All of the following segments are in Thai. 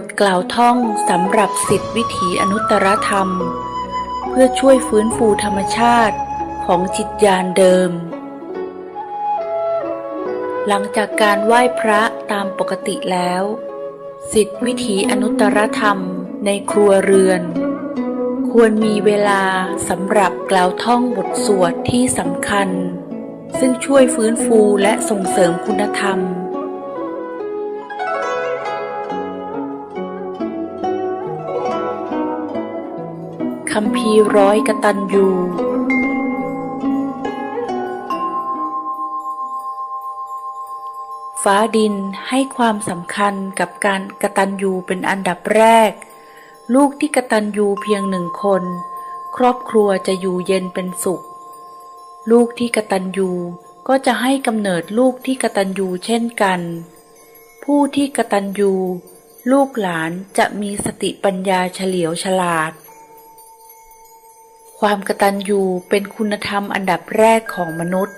ทกล่าวท่องสำหรับสิทธิวิถีอนุตตรธรรม เพื่อช่วยฟื้นฟูธรรมชาติของจิตญาณเดิม หลังจากการไหว้พระตามปกติแล้ว สิทธิวิถีอนุตตรธรรมในครัวเรือน ควรมีเวลาสำหรับกล่าวท่องบทสวดที่สำคัญ ซึ่งช่วยฟื้นฟูและส่งเสริมคุณธรรม คำพีร้อยกตัญญูฟ้าดินให้ความสำคัญกับการกตัญญูเป็นอันดับแรก ลูกที่กตัญญูเพียงหนึ่งคน ครอบครัวจะอยู่เย็นเป็นสุข ลูกที่กตัญญูก็จะให้กำเนิดลูกที่กตัญญูเช่นกัน ผู้ที่กตัญญูลูกหลานจะมีสติปัญญาเฉลียวฉลาด ความกตัญญูเป็นคุณธรรมอันดับแรกของมนุษย์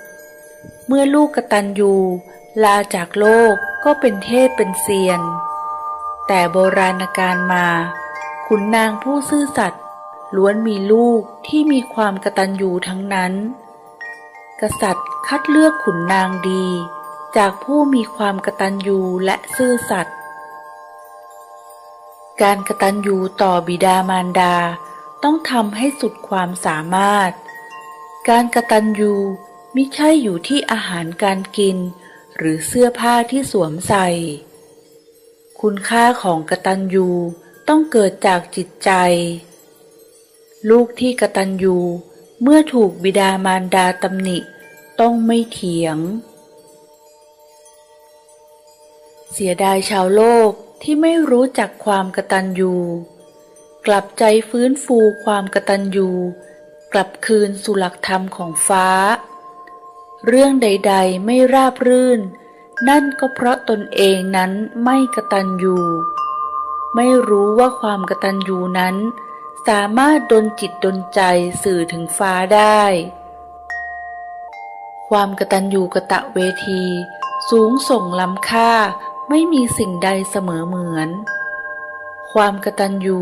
เมื่อลูกกตัญญูลาจากโลกก็เป็นเทพเป็นเซียน แต่โบราณกาลมาขุนนางผู้ซื่อสัตย์ล้วนมีลูกที่มีความกตัญญูทั้งนั้น กษัตริย์คัดเลือกขุนนางดี จากผู้มีความกตัญญูและซื่อสัตย์การกตัญญูต่อบิดามารดา ต้องทำให้สุดความสามารถ การกระตัญญูไม่ใช่อยู่ที่อาหารการกิน หรือเสื้อผ้าที่สวมใส่ คุณค่าของกระตัญญูต้องเกิดจากจิตใจ ลูกที่กระตัญญูเมื่อถูกบิดามารดาตำหนิต้องไม่เถียง เสียดายชาวโลกที่ไม่รู้จักความกระตัญญู กลับใจฟื้นฟูความกตัญญูกลับคืนสู่หลักธรรมของฟ้า เรื่องใด ๆ ไม่ราบรื่น นั่นก็เพราะตนเองนั้นไม่กตัญญูไม่รู้ว่าความกตัญญูนั้น สามารถดลจิตดลใจสื่อถึงฟ้าได้ ความกตัญญูกะตะเวที สูงส่งล้ำค่าไม่มีสิ่งใดเสมอเหมือน ความกตัญญู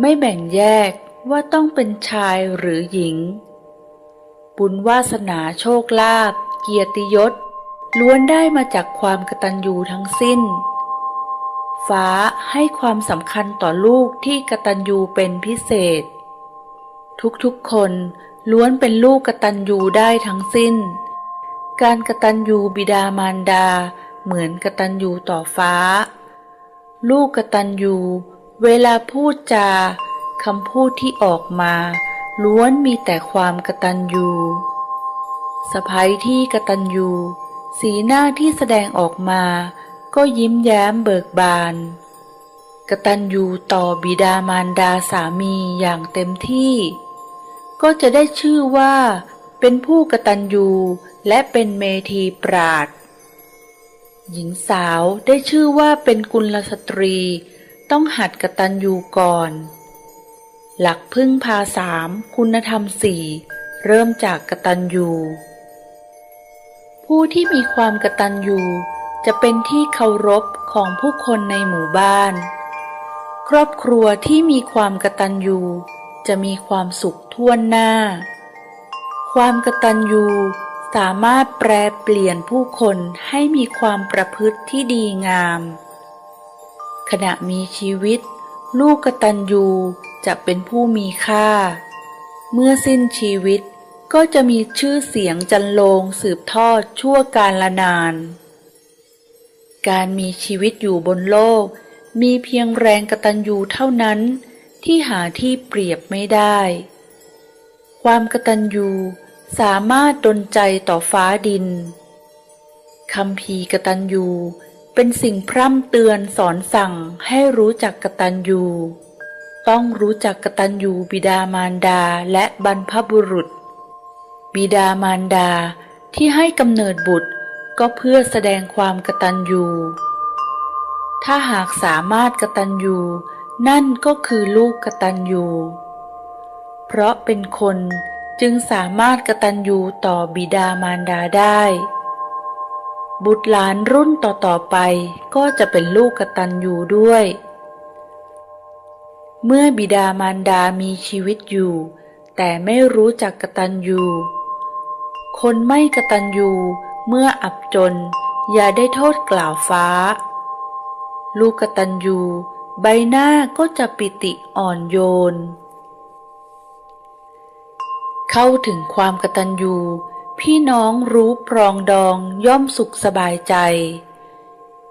ไม่แบ่งแยกว่าต้องเป็นชายหรือหญิง บุญวาสนาโชคลาภเกียรติยศ ล้วนได้มาจากความกตัญญูทั้งสิ้น ฟ้าให้ความสำคัญต่อลูกที่กตัญญูเป็นพิเศษ ทุกๆคนล้วนเป็นลูกกตัญญูได้ทั้งสิ้น การกตัญญูบิดามารดาเหมือนกตัญญูต่อฟ้า ลูกกตัญญู เวลาพูดจาคำพูดที่ออกมา ล้วนมีแต่ความกตัญญูสะพ้ยที่กตัญญูสีหน้าที่แสดงออกมา ก็ยิ้มแย้มเบิกบานกตัญญูต่อบิดามารดาสามีอย่างเต็มที่ ก็จะได้ชื่อว่า เป็นผู้กตัญญูและเป็นเมธีปราดหญิงสาวได้ชื่อว่าเป็นกุลสตรี ต้องหัดกตัญญูก่อน หลักพึ่งพาสามคุณธรรมสี่เริ่มจากกตัญญูผู้ที่มีความกตัญญูจะเป็นที่เคารพของผู้คนในหมู่บ้าน ครอบครัวที่มีความกตัญญูจะมีความสุขทั่วหน้า ความกตัญญูสามารถแปลเปลี่ยนผู้คนให้มีความประพฤติที่ดีงาม ขณะมีชีวิต ลูกกตัญญูจะเป็นผู้มีค่า เมื่อสิ้นชีวิตก็จะมีชื่อเสียงจันโลงสืบทอดชั่วการละนาน การมีชีวิตอยู่บนโลก มีเพียงแรงกตัญญูเท่านั้น ที่หาที่เปรียบไม่ได้ ความกตัญญูสามารถดลใจต่อฟ้าดินคำพีกตัญญู เป็นสิ่งพร่ำเตือนสอนสั่งให้รู้จักกตัญญูต้องรู้จักกตัญญูบิดามารดาและบรรพบุรุษ บิดามารดาที่ให้กำเนิดบุตรก็เพื่อแสดงความกตัญญูถ้าหากสามารถกตัญญูนั่นก็คือลูกกตัญญูเพราะเป็นคนจึงสามารถกตัญญูต่อบิดามารดาได้ บุตรหลานรุ่นต่อๆไปก็จะเป็นลูกกตัญญูด้วย เมื่อบิดามารดามีชีวิตอยู่ แต่ไม่รู้จักกตัญญูคนไม่กตัญญูเมื่ออับจน อย่าได้โทษกล่าวฟ้า ลูกกตัญญูใบหน้าก็จะปิติอ่อนโยน เข้าถึงความกตัญญู พี่น้องรู้ปรองดองย่อมสุขสบายใจ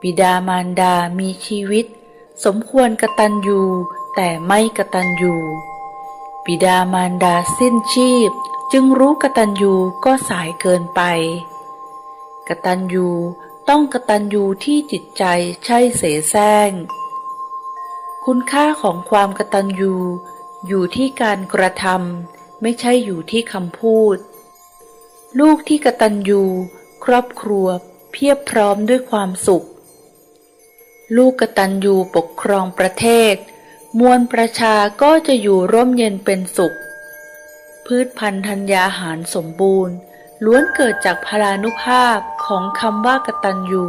บิดามารดามีชีวิต สมควรกตัญญูแต่ไม่กตัญญูบิดามารดาสิ้นชีพ จึงรู้กตัญญูก็สายเกินไปกตัญญูต้องกตัญญูที่จิตใจใช่เสแสร้ง คุณค่าของความกตัญญูอยู่ที่การกระทำไม่ใช่อยู่ที่คำพูด ลูกที่กตัญญูครอบครัวเพียบพร้อมด้วยความสุข ลูกกตัญญูปกครองประเทศ มวลประชาก็จะอยู่ร่มเย็นเป็นสุข พืชพันธุ์ธัญญาหารสมบูรณ์ ล้วนเกิดจากพลานุภาพของคำว่ากตัญญู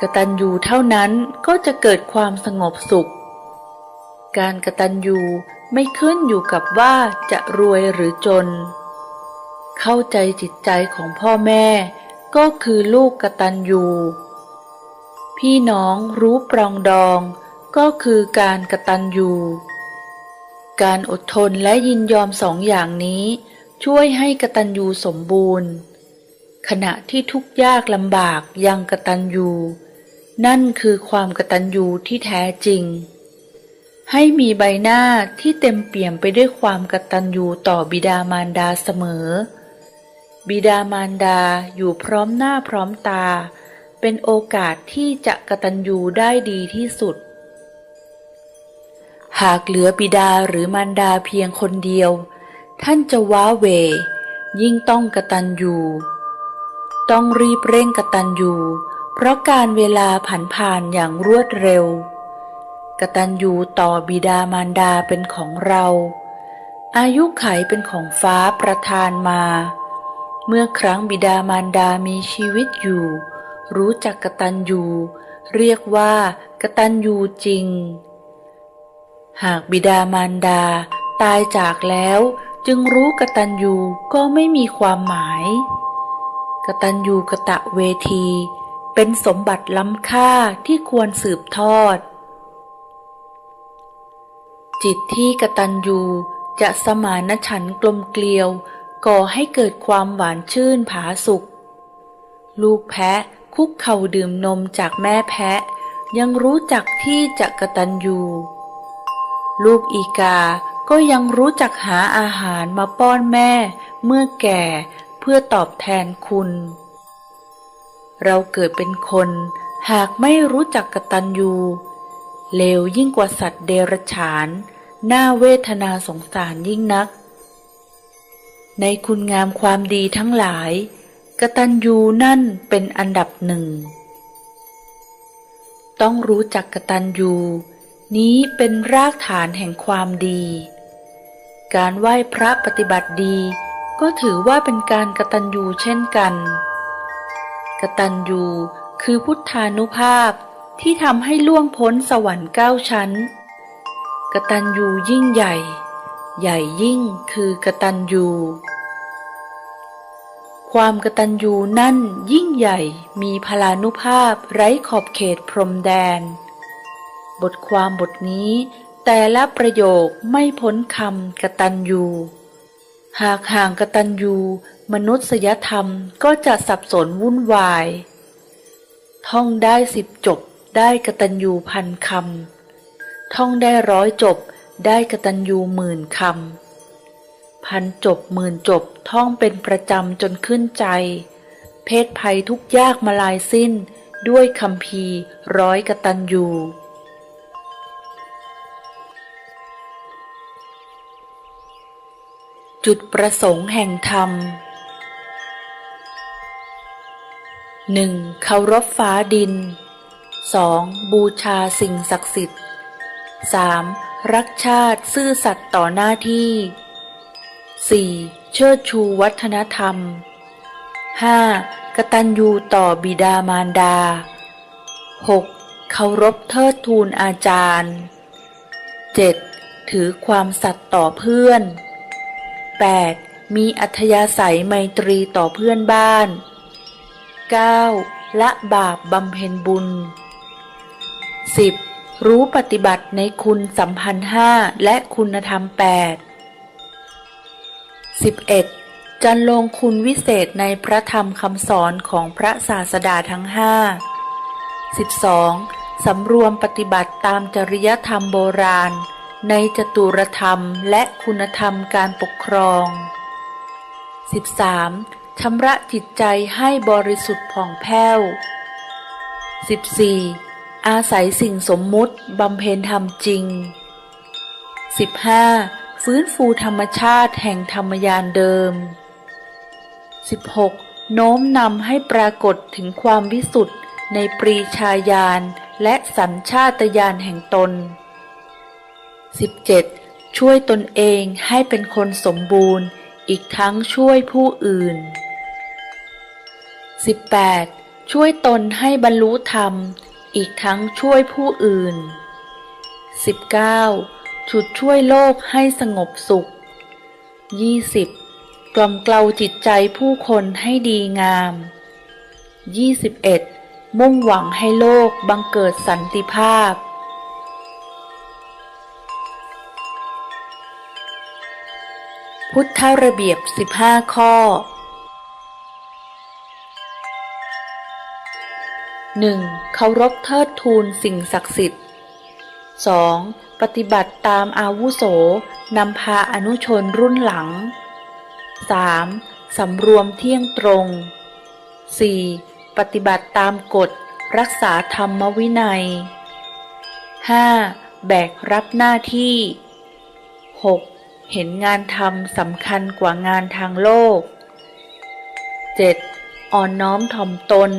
กตัญญูเท่านั้นก็จะเกิดความสงบสุข การกตัญญูไม่ขึ้นอยู่กับว่าจะรวยหรือจน เข้าใจจิตใจของพ่อแม่ ก็คือลูกกตัญญูพี่น้องรู้ปรองดอง ก็คือการกตัญญูการอดทนและยินยอมสองอย่างนี้ ช่วยให้กตัญญูสมบูรณ์ ขณะที่ทุกยากลำบากยังกตัญญูนั่นคือความกตัญญูที่แท้จริง ให้มีใบหน้าที่เต็มเปี่ยมไปด้วยความกตัญญูต่อบิดามารดาเสมอ บิดามารดาอยู่พร้อมหน้าพร้อมตา เป็นโอกาสที่จะกะตัญญูได้ดีที่สุด หากเหลือบิดาหรือมารดาเพียงคนเดียว ท่านจะว้าเว ยิ่งต้องกะตัญญูต้องรีบเร่งกะตัญญูเพราะการเวลาผันผ่านอย่างรวดเร็ว กตัญญูต่อบิดามารดาเป็นของเรา อายุไขเป็นของฟ้าประทานมา เมื่อครั้งบิดามารดามีชีวิตอยู่ รู้จักกตัญญูเรียกว่ากตัญญูจริง หากบิดามารดาตายจากแล้วจึงรู้กตัญญูก็ไม่มีความหมาย กตัญญูกะตะเวที เป็นสมบัติล้ำค่าที่ควรสืบทอด จิตที่กตัญญูจะสมานฉันกลมเกลียว ก่อให้เกิดความหวานชื่นผาสุกลูกแพะคุกเข่าดื่มนมจากแม่แพะ ยังรู้จักที่จะกระตัญญูลูกอีกาก็ยังรู้จักหาอาหารมาป้อนแม่เมื่อแก่เพื่อตอบแทนคุณ เราเกิดเป็นคนหากไม่รู้จักกตัญญูเลวยิ่งกว่าสัตว์เดรัจฉาน น่าเวทนาสงสารยิ่งนัก ในคุณงามความดีทั้งหลาย กตัญญูนั่นเป็นอันดับหนึ่ง ต้องรู้จักกตัญญูนี้เป็นรากฐานแห่งความดี การไหว้พระปฏิบัติดี ก็ถือว่าเป็นการกตัญญูเช่นกัน กตัญญูคือพุทธานุภาพที่ทำให้ล่วงพ้นสวรรค์เก้าชั้น กตัญญูยิ่งใหญ่ ใหญ่ยิ่งคือกตัญญูความกตัญญูนั่นยิ่งใหญ่มีพลานุภาพไร้ขอบเขตพรมแดน บทความบทนี้แต่ละประโยคไม่พ้นคำกตัญญูหากห่างกตัญญูมนุษยธรรมก็จะสับสนวุ่นวาย ท่องได้สิบจบได้กตัญญูพันคำท่องได้ร้อยจบ ได้กตัญญูหมื่นคำพันจบหมื่นจบท่องเป็นประจำจนขึ้นใจ เพศภัยทุกยากมาลายสิ้นด้วยคำพีร้อยกตัญญูจุดประสงค์แห่งธรรมหนึ่งเคารพฟ้าดิน 2. บูชาสิ่งศักดิ์สิทธิ์ 3. รักชาติซื่อสัตย์ต่อหน้าที่ 4. เชิดชูวัฒนธรรม 5. กตัญญูต่อบิดามารดา 6. เคารพเทิดทูนอาจารย์ 7. ถือความสัตย์ต่อเพื่อน 8. มีอัธยาศัยไมตรีต่อเพื่อนบ้าน 9. ละบาปบำเพ็ญบุญ 10. รู้ปฏิบัติในคุณสัมพันธ์ห้าและคุณธรรม8 11. จันลงคุณวิเศษในพระธรรมคำสอนของพระศาสดาทั้งห้า 12. สำรวมปฏิบัติตามจริยธรรมโบราณ ในจตุรธรรมและคุณธรรมการปกครอง 13. ชำระจิตใจให้บริสุทธิ์ผ่องแผ้ว 14. อาศัยสิ่งสมมุติบำเพ็ญธรรมจริง 15. ฟื้นฟูธรรมชาติแห่งธรรมยานเดิม 16. โน้มนำให้ปรากฏถึงความวิสุทธิ์ในปรีชาญาณและสัญชาตญาณแห่งตน 17. ช่วยตนเองให้เป็นคนสมบูรณ์ อีกทั้งช่วยผู้อื่น 18. ช่วยตนให้บรรลุธรรม อีกทั้งช่วยผู้อื่น 19. ฉุดช่วยโลกให้สงบสุข 20. กล่อมเกลาจิตใจผู้คนให้ดีงาม 21. มุ่งหวังให้โลกบังเกิดสันติภาพ พุทธระเบียบ 15 ข้อ 1. เคารพเทิดทูนสิ่งศักดิ์สิทธิ์ 2. ปฏิบัติตามอาวุโสนำพาอนุชนรุ่นหลัง 3. สำรวมเที่ยงตรง 4. ปฏิบัติตามกฎ รักษาธรรมวินัย 5. แบกรับหน้าที่ 6. เห็นงานทำสำคัญกว่างานทางโลก 7. อ่อนน้อมถ่อมตน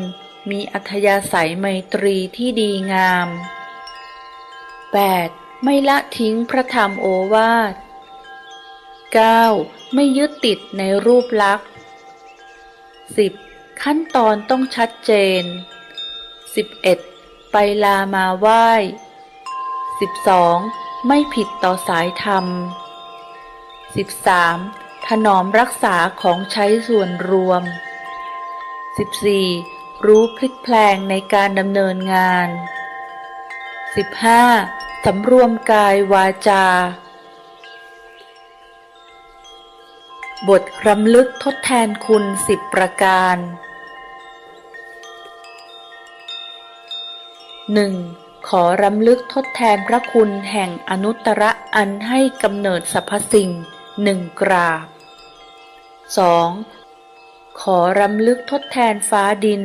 มีอัธยาศัยไมตรีที่ดีงาม 8. ไม่ละทิ้งพระธรรมโอวาท 9. ไม่ยึดติดในรูปลักษณ์ 10. ขั้นตอนต้องชัดเจน 11. ไปลามาไหว้ 12. ไม่ผิดต่อสายธรรม 13. ถนอมรักษาของใช้ส่วนรวม 14. รู้พลิกแพลงในการดำเนินงาน 15. สำรวมกายวาจา บทรำลึกทดแทนคุณสิบประการ 1. ขอรำลึกทดแทนพระคุณแห่งอนุตตรอันให้กำเนิดสรรพสิ่งหนึ่งกราบ 2. ขอรำลึกทดแทนฟ้าดิน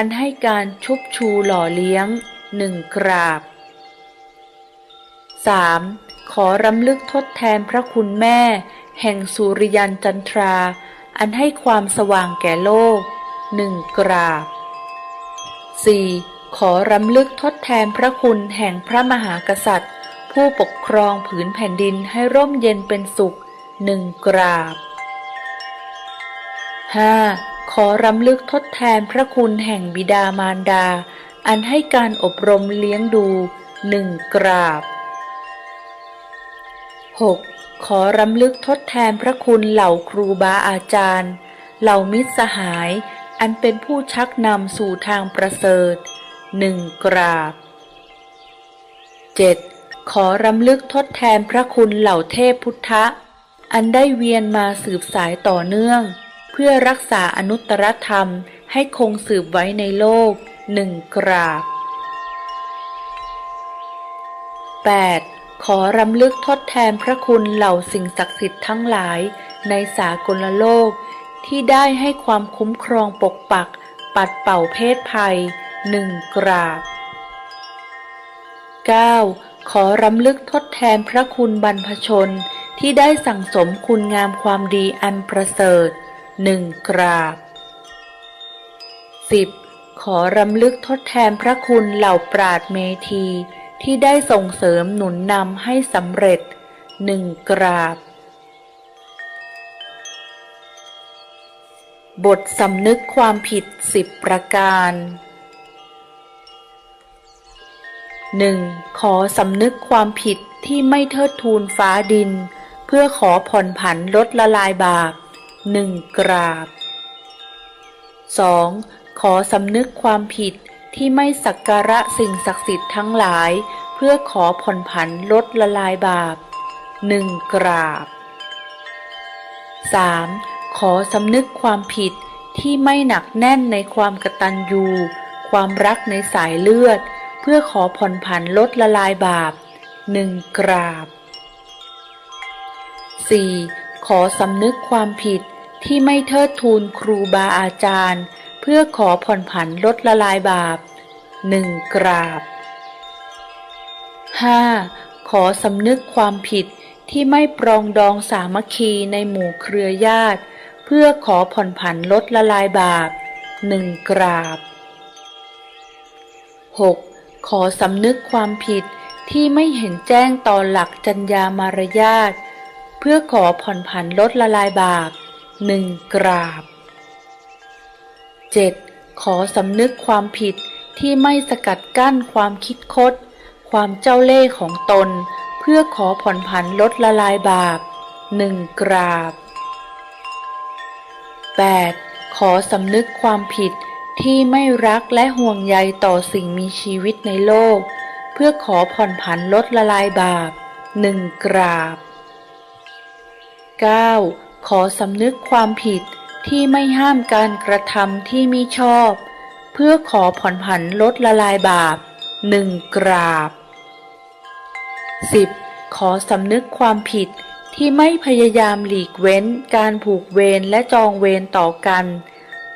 อันให้การชุบชูหล่อเลี้ยงหนึ่งกราบ 3. ขอรำลึกทดแทนพระคุณแม่ แห่งสุริยันจันทรา อันให้ความสว่างแก่โลกหนึ่งกราบ 4. ขอรำลึกทดแทนพระคุณแห่งพระมหากษัตริย์ ผู้ปกครองผืนแผ่นดินให้ร่มเย็นเป็นสุขหนึ่งกราบ 5. ขอรำลึกทดแทนพระคุณแห่งบิดามารดา อันให้การอบรมเลี้ยงดูหนึ่งกราบ 6. ขอรำลึกทดแทนพระคุณเหล่าครูบาอาจารย์ เหล่ามิตรสหาย อันเป็นผู้ชักนำสู่ทางประเสริฐหนึ่งกราบ 7. ขอรำลึกทดแทนพระคุณเหล่าเทพพุทธะ อันได้เวียนมาสืบสายต่อเนื่อง พื่อรักษาอนุตตรธรรมให้คงสืบไว้ในโลกหนึ่งกราบ 8. ขอรำลึกทดแทนพระคุณเหล่าสิ่งศักดิ์สิทธิ์ทั้งหลายในสากลโลก ที่ได้ให้ความคุ้มครองปกปัก ปัดเป่าเพศภัยหนึ่งกราบ 9. ขอรำลึกทดแทนพระคุณบรรพชน ที่ได้สั่งสมคุณงามความดีอันประเสริฐ หนึ่งกราบ 10. ขอรำลึกทดแทนพระคุณเหล่าปราดเมธีที่ได้ส่งเสริมหนุนนำให้สำเร็จหนึ่งกราบ บทสำนึกความผิดสิบประการ 1. ขอสำนึกความผิดที่ไม่เทิดทูนฟ้าดิน เพื่อขอผ่อนผันลดละลายบาป หนึ่งกราบ 2. ขอสำนึกความผิดที่ไม่สักการะสิ่งศักดิ์สิทธิ์ทั้งหลาย เพื่อขอผ่อนผันลดละลายบาปหนึ่งกราบ 3. ขอสำนึกความผิดที่ไม่หนักแน่นในความกตัญญูความรักในสายเลือด เพื่อขอผ่อนผันลดละลายบาปหนึ่งกราบ 4. ขอสำนึกความผิดที่ไม่เทิดทูนครูบาอาจารย์ เพื่อขอผ่อนผันลดละลายบาปหนึ่งกราบ 5. ขอสำนึกความผิดที่ไม่ปรองดองสามัคคีในหมู่เครือญาติ เพื่อขอผ่อนผันลดละลายบาปหนึ่งกราบ 6. ขอสำนึกความผิดที่ไม่เห็นแจ้งต่อหลักจัญญามารยาท เพื่อขอผ่อนผันลดละลายบาปหนึ่งกราบ 7. ขอสำนึกความผิดที่ไม่สกัดกั้นความคิดคด ความเจ้าเล่ห์ของตน เพื่อขอผ่อนผันลดละลายบาปหนึ่งกราบ 8. ขอสำนึกความผิดที่ไม่รักและห่วงใยต่อสิ่งมีชีวิตในโลก เพื่อขอผ่อนผันลดละลายบาปหนึ่งกราบ 9. ขอสำนึกความผิดที่ไม่ห้ามการกระทำที่มิชอบ เพื่อขอผ่อนผันลดละลายบาปหนึ่งกราบ 10. ขอสำนึกความผิดที่ไม่พยายามหลีกเว้นการผูกเวรและจองเวรต่อกัน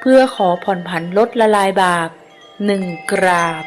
เพื่อขอผ่อนผันลดละลายบาปหนึ่งกราบ